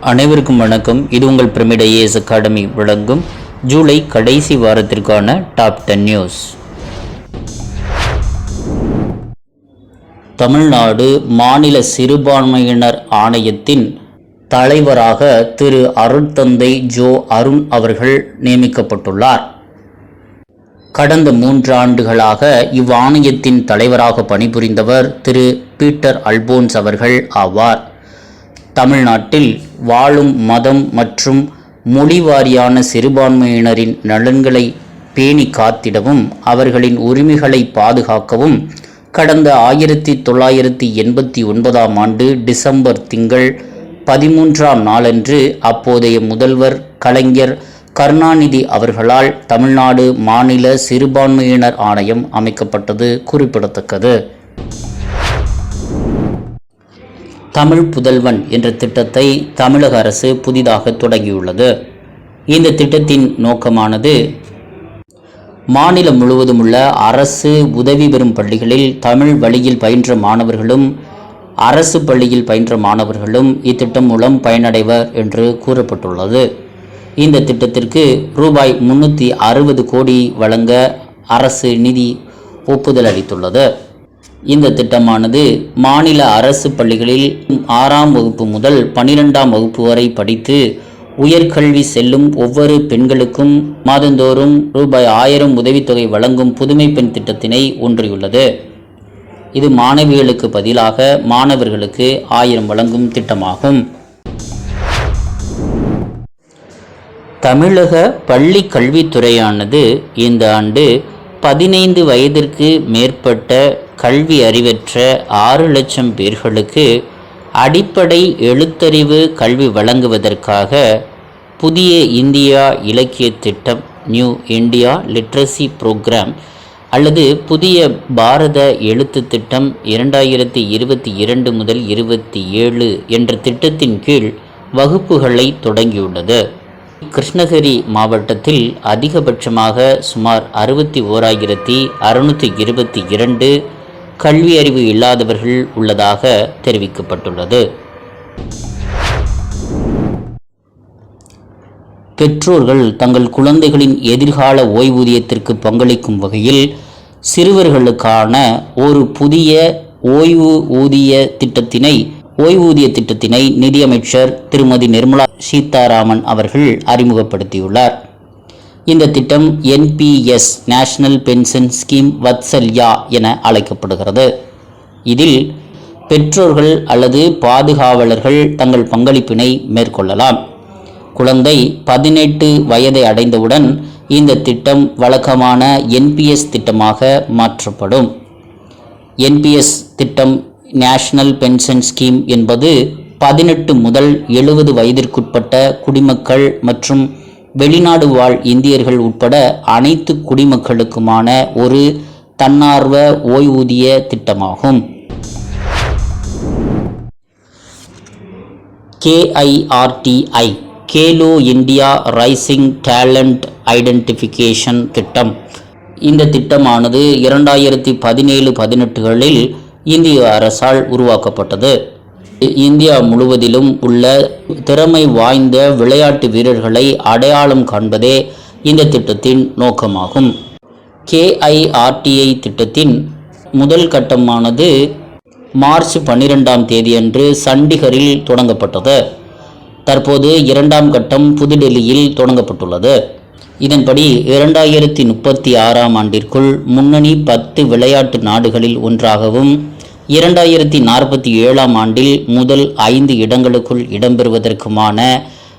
அனைவருக்கும் வணக்கம். இது உங்கள் பிரமிட ஏஎஸ் அகாடமி வழங்கும் ஜூலை கடைசி வாரத்திற்கான டாப் டென் நியூஸ் தமிழ்நாடு மாநில சிறுபான்மையினர் ஆணையத்தின் தலைவராக திரு அருட்தந்தை ஜோ அருண் அவர்கள் நியமிக்கப்பட்டுள்ளார். கடந்த மூன்று ஆண்டுகளாக இவ்வாணையத்தின் தலைவராக பணிபுரிந்தவர் திரு பீட்டர் அல்போன்ஸ் அவர்கள் ஆவார். தமிழ்நாட்டில் வாழும் மதம் மற்றும் மொழி வாரியான சிறுபான்மையினரின் நலன்களை பேணி காத்திடவும் அவர்களின் உரிமைகளை பாதுகாக்கவும் கடந்த ஆயிரத்தி தொள்ளாயிரத்தி எண்பத்தி ஒன்பதாம் ஆண்டு டிசம்பர் திங்கள் பதிமூன்றாம் நாளன்று அப்போதைய முதல்வர் கலைஞர் கருணாநிதி அவர்களால் தமிழ்நாடு மாநில சிறுபான்மையினர் ஆணையம் அமைக்கப்பட்டது குறிப்பிடத்தக்கது. தமிழ் புதல்வன் என்ற திட்டத்தை தமிழக அரசு புதிதாக தொடங்கியுள்ளது. இந்த திட்டத்தின் நோக்கமானது மாநிலம் முழுவதும் உள்ள அரசு உதவி பெறும் பள்ளிகளில் தமிழ் வழியில் பயின்ற மாணவர்களும் அரசு பள்ளியில் பயின்ற மாணவர்களும் இத்திட்டம் மூலம் பயனடைவர் என்று கூறப்பட்டுள்ளது. இந்த திட்டத்திற்கு ரூபாய் முன்னூற்றி அறுபது கோடி வழங்க அரசு நிதி ஒப்புதல் அளித்துள்ளது. இந்த திட்டமானது மாநில அரசு பள்ளிகளில் ஆறாம் வகுப்பு முதல் பனிரெண்டாம் வகுப்பு வரை படித்து உயர்கல்வி செல்லும் ஒவ்வொரு பெண்களுக்கும் மாதந்தோறும் ரூபாய் ஆயிரம் உதவித்தொகை வழங்கும் புதுமை பெண் திட்டத்தினை ஒன்றியுள்ளது. இது மாணவிகளுக்கு பதிலாக மாணவர்களுக்கு ஆயிரம் வழங்கும் திட்டமாகும். தமிழக பள்ளி கல்வித்துறையானது இந்த ஆண்டு பதினைந்து வயதிற்கு மேற்பட்ட கல்வி அறிவற்ற ஆறு லட்சம் பேர்களுக்கு அடிப்படை எழுத்தறிவு கல்வி வழங்குவதற்காக புதிய இந்தியா இலக்கிய திட்டம் நியூ இந்தியா லிட்ரஸி ப்ரோக்ராம் அல்லது புதிய பாரத எழுத்து திட்டம் இரண்டாயிரத்தி இருபத்தி இரண்டு முதல் இருபத்தி ஏழு என்ற திட்டத்தின் கீழ் வகுப்புகளை தொடங்கியுள்ளது. கிருஷ்ணகிரி மாவட்டத்தில் அதிகபட்சமாக சுமார் அறுபத்தி ஓராயிரத்தி அறுநூற்றி இருபத்தி இரண்டு கல்வி அறிவு இல்லாதவர்கள் உள்ளதாக தெரிவிக்கப்பட்டுள்ளது. பெற்றோர்கள் தங்கள் குழந்தைகளின் எதிர்கால ஓய்வூதியத்திற்கு பங்களிக்கும் வகையில் சிறுவர்களுக்கான ஒரு புதிய ஓய்வு ஊதிய திட்டத்தினை ஓய்வூதிய திட்டத்தினை நிதியமைச்சர் திருமதி நிர்மலா சீதாராமன் அவர்கள் அறிமுகப்படுத்தியுள்ளார். இந்த திட்டம் NPS national pension scheme Vatsalya என அழைக்கப்படுகிறது. இதில் பெற்றோர்கள் அல்லது பாதுகாவலர்கள் தங்கள் பங்களிப்பினை மேற்கொள்ளலாம். குழந்தை பதினெட்டு வயதை அடைந்தவுடன் இந்த திட்டம் வழக்கமான என்பிஎஸ் திட்டமாக மாற்றப்படும். என்பிஎஸ் திட்டம் நேஷனல் பென்ஷன் ஸ்கீம் என்பது பதினெட்டு முதல் எழுபது வயதிற்குட்பட்ட குடிமக்கள் மற்றும் வெளிநாடு வாழ் இந்தியர்கள் உட்பட அனைத்து குடிமக்களுக்குமான ஒரு தன்னார்வ ஓய்வூதிய திட்டமாகும். KIRTI Khelo India rising talent identification திட்டம். இந்த திட்டமானது இரண்டாயிரத்தி பதினேழு பதினெட்டுகளில் இந்திய அரசால் உருவாக்கப்பட்டது. இந்தியா முழுவதிலும் உள்ள திறமை வாய்ந்த விளையாட்டு வீரர்களை அடையாளம் காண்பதே இந்த திட்டத்தின் நோக்கமாகும். கேஐஆர்டிஐ திட்டத்தின் முதல் கட்டமானது மார்ச் பன்னிரெண்டாம் தேதியன்று சண்டிகரில் தொடங்கப்பட்டது. தற்போது இரண்டாம் கட்டம் புதுடெல்லியில் தொடங்கப்பட்டுள்ளது. இதன்படி இரண்டாயிரத்தி முப்பத்தி ஆறாம் ஆண்டிற்குள் முன்னணி பத்து விளையாட்டு நாடுகளில் ஒன்றாகவும் இரண்டாயிரத்தி நாற்பத்தி ஏழாம் ஆண்டில் முதல் ஐந்து இடங்களுக்குள் இடம்பெறுவதற்குமான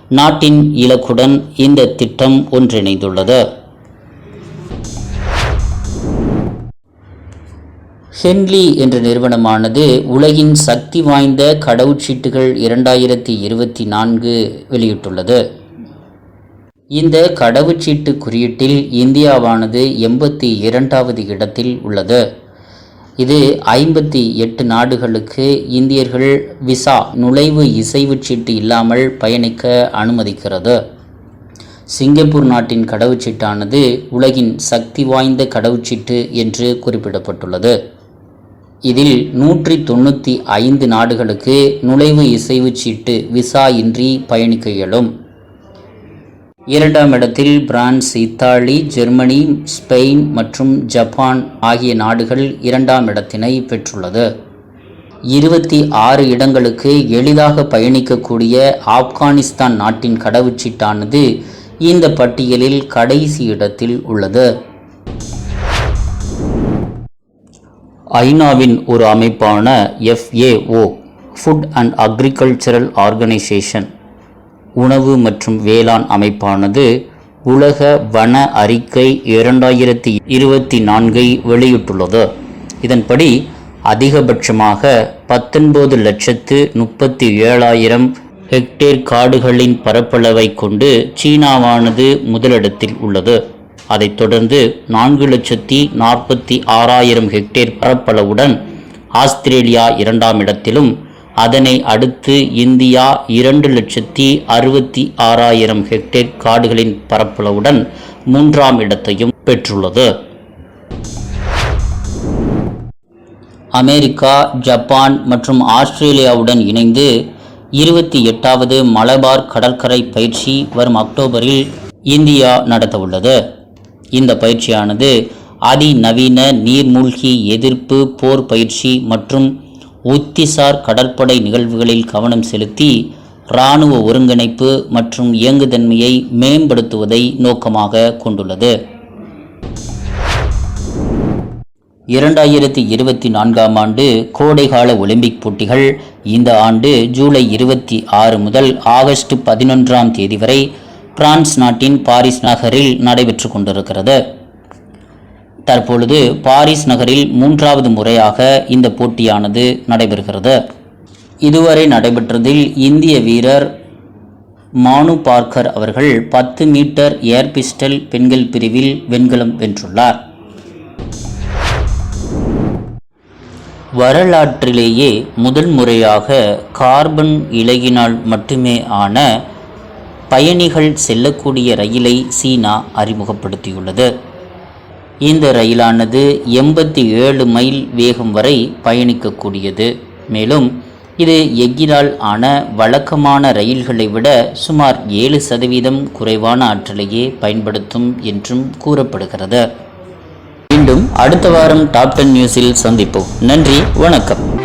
நாட்டின் இலக்குடன் இந்த திட்டம் ஒன்றிணைந்துள்ளது. ஹென்லி என்ற நிறுவனமானது உலகின் சக்தி வாய்ந்த கடவுச்சீட்டுகள் இரண்டாயிரத்தி இருபத்தி நான்கு வெளியிட்டுள்ளது. இந்த கடவுச்சீட்டு குறியீட்டில் இந்தியாவானது எண்பத்தி இரண்டாவது இடத்தில் உள்ளது. இது ஐம்பத்தி எட்டு நாடுகளுக்கு இந்தியர்கள் விசா நுழைவு இசைவுச் சீட்டு இல்லாமல் பயணிக்க அனுமதிக்கிறது. சிங்கப்பூர் நாட்டின் கடவுச்சீட்டானது உலகின் சக்தி வாய்ந்த கடவுச்சீட்டு என்று குறிப்பிடப்பட்டுள்ளது. இதில் நூற்றி தொண்ணூற்றி ஐந்து நாடுகளுக்கு நுழைவு இசைவுச் சீட்டு விசா இன்றி பயணிக்க இயலும். இரண்டாம் இடத்தில் பிரான்ஸ் இத்தாலி ஜெர்மனி ஸ்பெயின் மற்றும் ஜப்பான் ஆகிய நாடுகள் இரண்டாம் இடத்தினை பெற்றுள்ளது. இருபத்தி ஆறு இடங்களுக்கு எளிதாக பயணிக்கக்கூடிய ஆப்கானிஸ்தான் நாட்டின் கடவுச்சீட்டானது இந்த பட்டியலில் கடைசி இடத்தில் உள்ளது. ஐநாவின் ஒரு அமைப்பான FAO food and agricultural organisation உணவு மற்றும் வேளாண் அமைப்பானது உலக வன அறிக்கை இரண்டாயிரத்தி இருபத்தி நான்கை வெளியிட்டுள்ளது. இதன்படி அதிகபட்சமாக பத்தொன்பது லட்சத்து முப்பத்தி ஏழாயிரம் ஹெக்டேர் காடுகளின் பரப்பளவை கொண்டு சீனாவானது முதலிடத்தில் உள்ளது. அதைத் தொடர்ந்து நான்கு லட்சத்தி நாற்பத்தி ஆறாயிரம் ஹெக்டேர் பரப்பளவுடன் ஆஸ்திரேலியா இரண்டாம் இடத்திலும் அதனை அடுத்து இந்தியா இரண்டு லட்சத்தி அறுபத்தி ஆறாயிரம் ஹெக்டேர் காடுகளின் பரப்பளவுடன் மூன்றாம் இடத்தையும் பெற்றுள்ளது. அமெரிக்கா ஜப்பான் மற்றும் ஆஸ்திரேலியாவுடன் இணைந்து இருபத்தி எட்டாவது மலபார் கடற்கரை பயிற்சி வரும் அக்டோபரில் இந்தியா நடத்தவுள்ளது. இந்த பயிற்சியானது அதிநவீன நீர்மூழ்கி எதிர்ப்பு போர் பயிற்சி மற்றும் உத்திசார் கடற்படை நிகழ்வுகளில் கவனம் செலுத்தி இராணுவ ஒருங்கிணைப்பு மற்றும் இயங்குதன்மையை மேம்படுத்துவதை நோக்கமாக கொண்டுள்ளது. இரண்டாயிரத்தி இருபத்தி நான்காம் ஆண்டு கோடைகால ஒலிம்பிக் போட்டிகள் இந்த ஆண்டு ஜூலை இருபத்தி ஆறு முதல் ஆகஸ்ட் பதினொன்றாம் தேதி வரை பிரான்ஸ் நாட்டின் பாரிஸ் நகரில் நடைபெற்று கொண்டிருக்கிறது. தற்பொழுது பாரிஸ் நகரில் மூன்றாவது முறையாக இந்த போட்டியானது நடைபெறுகிறது. இதுவரை நடைபெற்றதில் இந்திய வீரர் மானு பார்க்கர் அவர்கள் பத்து மீட்டர் ஏர் பிஸ்டல் பெண்கள் பிரிவில் வெண்கலம் வென்றுள்ளார். வரலாற்றிலேயே முதல் முறையாக கார்பன் இலகினால் மட்டுமே ஆன பயணிகள் செல்லக்கூடிய ரயிலை சீனா அறிமுகப்படுத்தியுள்ளது. இந்த ரயிலானது எண்பத்தி ஏழு மைல் வேகம் வரை பயணிக்கக்கூடியது. மேலும் இது எஃகினால் ஆன வழக்கமான ரயில்களை விட சுமார் ஏழு சதவீதம் குறைவான ஆற்றலையே பயன்படுத்தும் என்றும் கூறப்படுகிறது. மீண்டும் அடுத்த வாரம் டாப் டென் நியூஸில் சந்திப்போம். நன்றி வணக்கம்.